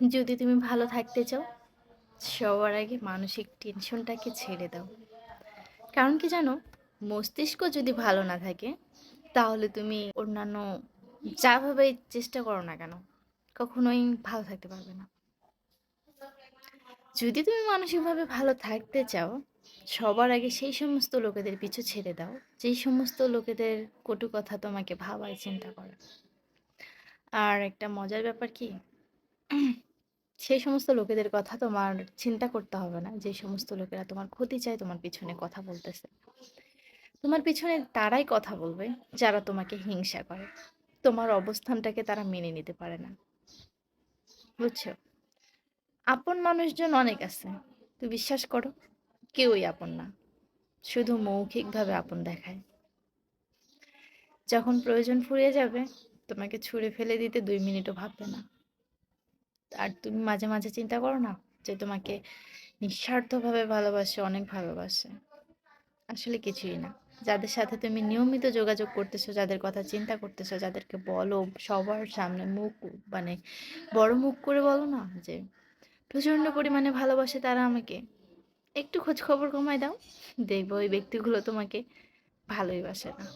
যদি তুমি ভালো থাকতে চাও, সবার আগে মানসিক টেনশনটাকে ছেড়ে দাও। কারণ কি জানো, মস্তিষ্ক যদি ভালো না থাকে, তাহলে তুমি অন্যান্য যাভাবে চেষ্টা করো না কেন, কখনোই ভালো থাকতে পারবে না। যদি তুমি মানসিকভাবে ভালো থাকতে চাও, সবার আগে সেই সমস্ত লোকেদের পিছু ছেড়ে দাও, যেই সমস্ত লোকেদের কটু কথা তোমাকে ভাবায় চিন্তা করে। আর একটা মজার ব্যাপার কি সেই সমস্ত লোকেদের কথা তোমার চিন্তা করতে হবে না। যে সমস্ত লোকেরা তোমার ক্ষতি চায়, তোমার পিছনে কথা বলতেছে। তোমার পিছনে তারাই কথা বলবে, যারা তোমাকে হিংসা করে। তোমার অবস্থানটাকে তারা মেনে নিতে পারে না। বুঝছ? আপন মানুষজন অনেক আছে। তুই বিশ্বাস করো, কেউই আপন না। শুধু মৌখিকভাবে আপন দেখায়। যখন প্রয়োজন ফুরিয়ে যাবে, তোমাকে ছুঁড়ে ফেলে দিতে দুই মিনিটও ভাববে না। আর তুমি মাঝে মাঝে চিন্তা করো না যে তোমাকে নিঃস্বার্থভাবে ভালোবাসে, অনেক ভালোবাসে। আসলে কিছুই না। যাদের সাথে তুমি নিয়মিত যোগাযোগ করতেছো, যাদের কথা চিন্তা করতেছো, যাদেরকে বলো সবার সামনে মুখ মানে বড় মুখ করে বলো না যে প্রচণ্ড পরিমাণে ভালোবাসে তারা আমাকে। একটু খোঁজ খবর কমায় দাও, দেখব ওই ব্যক্তিগুলো তোমাকে ভালোই বাসে না।